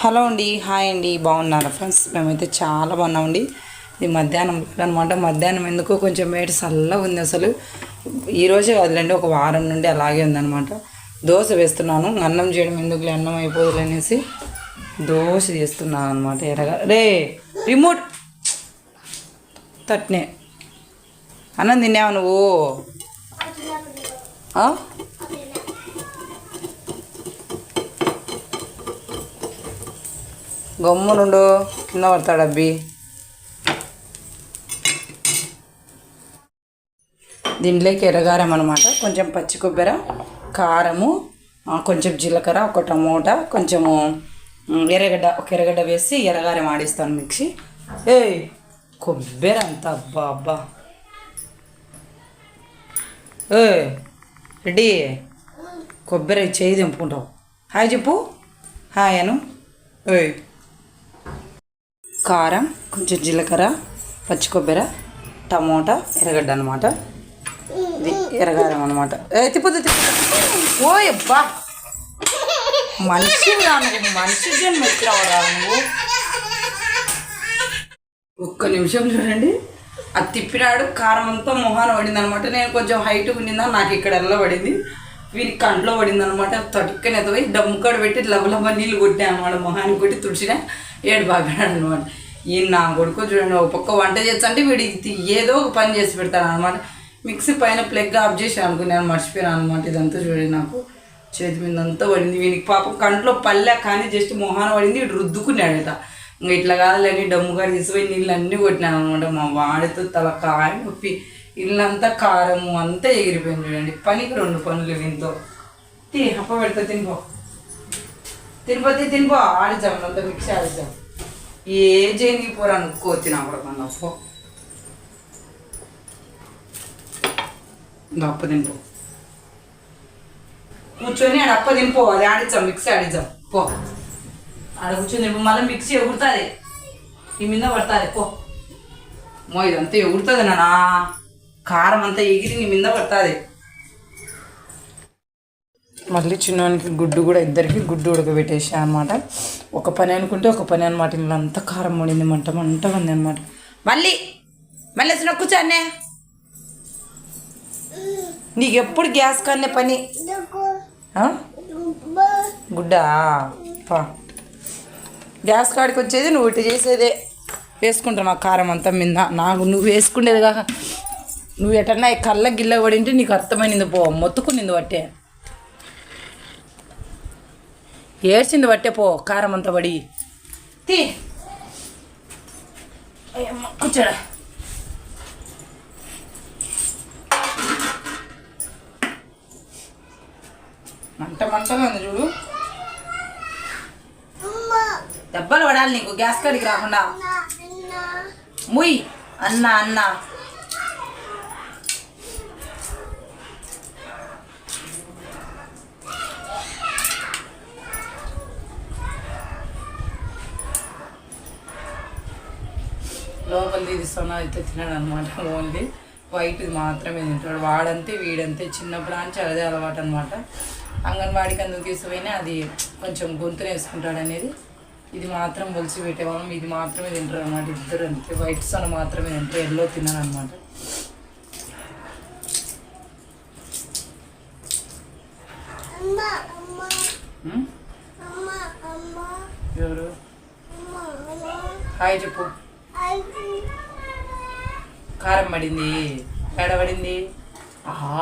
Hello అండి hi అండి బాగున్నారా ఫ్రెండ్స్? మేమైతే చాలా బాగున్నామండి. ఇది మధ్యాహ్నం అనమాట. మధ్యాహ్నం ఎందుకో కొంచెం వేడి చల్లగా ఉంది అసలు. ఈరోజే కాదులేండి ఒక వారం నుండి అలాగే ఉందనమాట దోశ వేస్తున్నాను. అన్నం చేయడం ఎందుకులే అన్నం అయిపోదులే అనేసి దోశ చేస్తున్నాను అనమాట ఎరగా రే రిమోట్! తట్నే. అన్నం తిన్నావు నువ్వు? గమ్మునుండు కింద పడతాడు అబ్బి. దీంట్లోకి ఎర్రగారం అనమాట కొంచెం పచ్చి కొబ్బరి కారము కొంచెం జీలకర్ర ఒక టమోటా కొంచెము ఎర్రగడ్డ ఒక ఎర్రగడ్డ వేసి ఎర్రగారం ఆడిస్తాను మిక్సీ. ఏయ్ కొబ్బరి అంత అబ్బా అబ్బా. ఏ రెడీ. కొబ్బరి చేయి తెంపుకుంటావు. హాయ్ చెప్పు. హాయ్ అను. ఏయ్. కారం కొంచెం జీలకర్ర పచ్చి కొబ్బరి టమోటా ఎర్రగడ్డ అనమాట ఇది ఎర్రగారం అనమాట తిప్పదు తిప్పు ఓ అబ్బా! మనిషి మనిషి జన్మ ఎత్తురావరా నువ్వు. ఒక్క నిమిషం చూడండి. అది తిప్పినాడు కారం అంతా మొహాన పడింది అనమాట నేను కొంచెం హైట్ ఉండిందా నాకు ఇక్కడ ఎల్ల పడింది. వీరి కంట్లో పడింది అనమాట తటుక్కని ఎత్తపోయి డమ్ముకాడు పెట్టి లబలబ నీళ్ళు కొట్టినా అనమాట మొహానికి కొట్టి తుడిచిన. ఏడు బాగాడు అనమాట ఈయన నా కొడుకు చూడండి ఒక పక్క వంట చేస్తా అంటే వీడికి ఏదో ఒక పని చేసి పెడతాను అనమాట. మిక్సీ పైన ప్లగ్ ఆఫ్ చేసి అనుకున్నాను మర్చిపోయాను అనమాట ఇదంతా చూడండి నాకు. చేతి మీద అంతా పడింది. వీనికి పాపం కంట్లో పల్లె కానీ జస్ట్ మొహాన పడింది వీడు రుద్దుకున్నాడట. ఇంకా ఇట్లా కాదులేని డమ్ముగా తీసిపోయి నీళ్ళు అన్నీ కొట్టినాను అనమాట. మా వాడితో తల కాయ నొప్పి ఇల్లంతా కారము అంతా ఎగిరిపోయింది చూడండి. పనికి రెండు పనులు దీంతో. తీ అప్ప పెడతా తినిపో. తినిపోతే తినిపో. ఆడిద్దాం అంతా మిక్సీ ఆడిద్దాం ఏ జైనికి పోరా అనుకో తినా కూడా అప్ప దింపు కూర్చొని ఆడ అప్ప దింపు అది ఆడిచ్చాం మిక్సీ ఆడిచ్చాం. పో. ఆడ కూర్చొని మళ్ళీ మిక్సీ ఎగురుతుంది. ఈ మీద పడుతుంది పో. మో ఇదంతా ఎగురుతుంది నానా కారం అంతా ఎగిరి నీ మీద పడుతుంది. మళ్ళీ చిన్నవానికి గుడ్డు కూడా ఇద్దరికి గుడ్డు ఉడకబెట్టేసా అనమాట ఒక పని అనుకుంటే ఒక పని అనమాట ఇలా అంతా కారం పడింది మంట మంట ఉంది అనమాట మళ్ళీ మళ్ళీ వచ్చిన కూర్చోనే నీకు ఎప్పుడు గ్యాస్ కానే పని? గుడ్డా? పా. గ్యాస్ కాడికి వచ్చేది నువ్వు ఇటు చేసేదే. వేసుకుంటున్నావు కారం అంతా మీద. నాకు నువ్వు వేసుకునేది కాక నువ్వు ఎటన్నా కళ్ళ గిల్ల పడింటే నీకు అర్థమైంది పో. మొత్తుకునింది పట్టే ఏడ్చింది బట్టే పో కారం అంతా పడి. తీ. కూర్చోడా మంట మంటగా ఉంది చూడు. దెబ్బలు పడాలి నీకు గ్యాస్ కాడికి రాకుండా. ముయ్. అన్న అన్న. లోపలిది ఇది సొన అయితే తినడు అనమాట ఓన్లీ. వైట్ది మాత్రమే తింటాడు. వాడంతే వీడంతే చిన్నప్పుడు నుంచి అదే అలవాటు అనమాట అంగన్వాడికి అందుకు తీసుకుపోయినా అది కొంచెం గొంతున వేసుకుంటాడు అనేది ఇది మాత్రం ఒలిచి పెట్టేవాళ్ళం ఇది మాత్రమే తింటారు అనమాట ఇద్దరు అంతే. వైట్ సొన మాత్రమే తింటారు ఎల్లో తినను అనమాట ఎవరు? హాయ్ చెప్పు. కారం పడింది ఎడ పడింది. ఆహా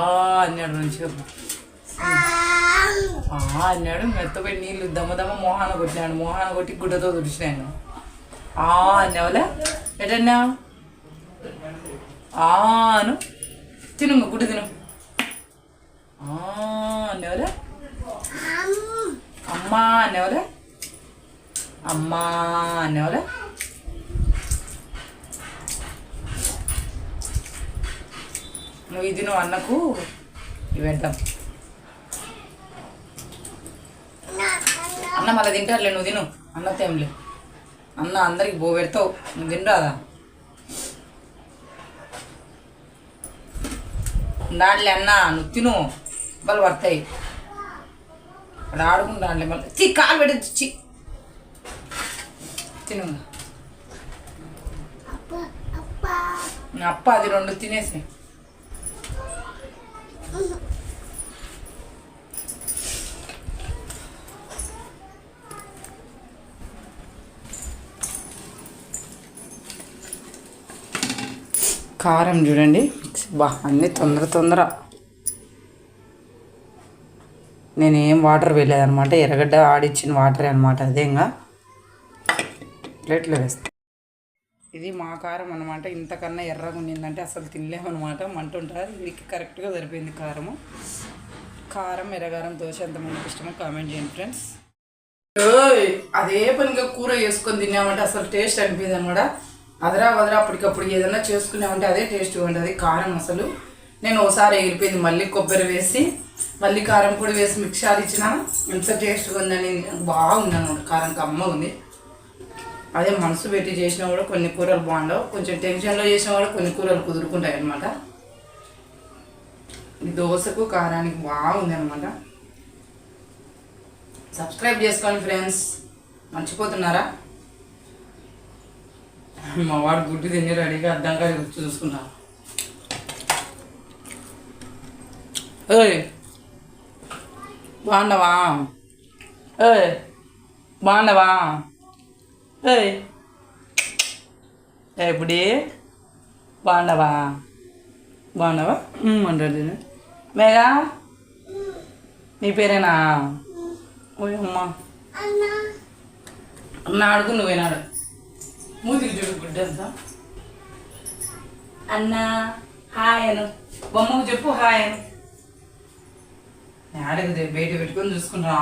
అన్నాడు నుంచి ఆహా అన్నాడు మెత్తపై నీళ్ళు దమ్మ దమ్మ మోహాన కొట్టినాడు మోహాన కొట్టి గుడ్డతో తుడిచినాను ఆ అన్నావులే? ఎటన్నా ఆను తిను గుడ్డ గుడ్డు తిను. ఆ అన్నావులే? అమ్మా అన్నావులే? అమ్మా అన్నావులే? నువ్వు ఇది నువ్వు అన్నకు ఇవి పెడతాం అన్న మళ్ళీ తింటారులే నువ్వు తిను. అన్న తేంలే అన్న అందరికి బో పెడతావు. నువ్వు తినరాదా దాంట్లే అన్న నువ్వు తిను. బలు పడతాయి. అక్కడ ఆడుకుంటానులే మళ్ళీ. చి కాలు పెట్టి చి. తిను అప్ప అది రెండు తినేసి. కారం చూడండి. బా అన్నీ తొందర తొందర. నేను ఏం వాటర్ వేయలేదనమాట ఎర్రగడ్డ ఆడిచ్చిన వాటరే అనమాట అదే ఇంకా ప్లేట్లో వేస్తా. ఇది మా కారం అనమాట ఇంతకన్నా ఎర్రగా ఉండిందంటే అసలు తినలేమన్నమాట. మంట ఉంటుంది వీడికి కరెక్ట్గా సరిపోయింది కారము. కారం ఎర్రగారం దోశ ఎంతమందికి ఇష్టమో కామెంట్ చేయండి ఫ్రెండ్స్. ఓయ్ అదే పనిగా కూర చేసుకొని తిన్నామంటే అసలు టేస్ట్ అనిపించదు అనమాట అదరా వదరా అప్పటికప్పుడు ఏదైనా చేసుకున్నామంటే అదే టేస్ట్ ఉంటుంది. కారం అసలు. నేను ఒకసారి ఎగిరిపోయింది. మళ్ళీ కొబ్బరి వేసి మళ్ళీ కారం పొడి వేసి మిక్సర్ ఇచ్చిన ఎంత టేస్ట్గా ఉందని బాగుంది అనమాట కారం కమ్మ ఉంది. అదే మనసు పెట్టి చేసినా కూడా కొన్ని కూరలు బాగుండవు. కొంచెం టెన్షన్లో చేసినా కూడా కొన్ని కూరలు కుదురుకుంటాయి అనమాట దోశకు కారానికి బాగుంది అనమాట సబ్స్క్రైబ్ చేసుకోండి ఫ్రెండ్స్ మర్చిపోతున్నారా? మా వాడు గుడ్డు తిని రెడీగా అద్దంగా చూసుకున్నా. ఏయ్ బాగున్నావా? ఏయ్ బాగున్నావా? ఏయ్ ఎప్పుడే బాగున్నావా? బాగున్నావా? అంటాడు మేఘా నీ పేరేనా? ఓయ్ అమ్మా. అన్న నువ్వేనాడు మూతికి చూడు గుడ్డంతా అన్న హాయ్ అను. బొమ్మకు చెప్పు హాయ్ అను. నేను అడిగితే బయట పెట్టుకొని చూసుకుంటా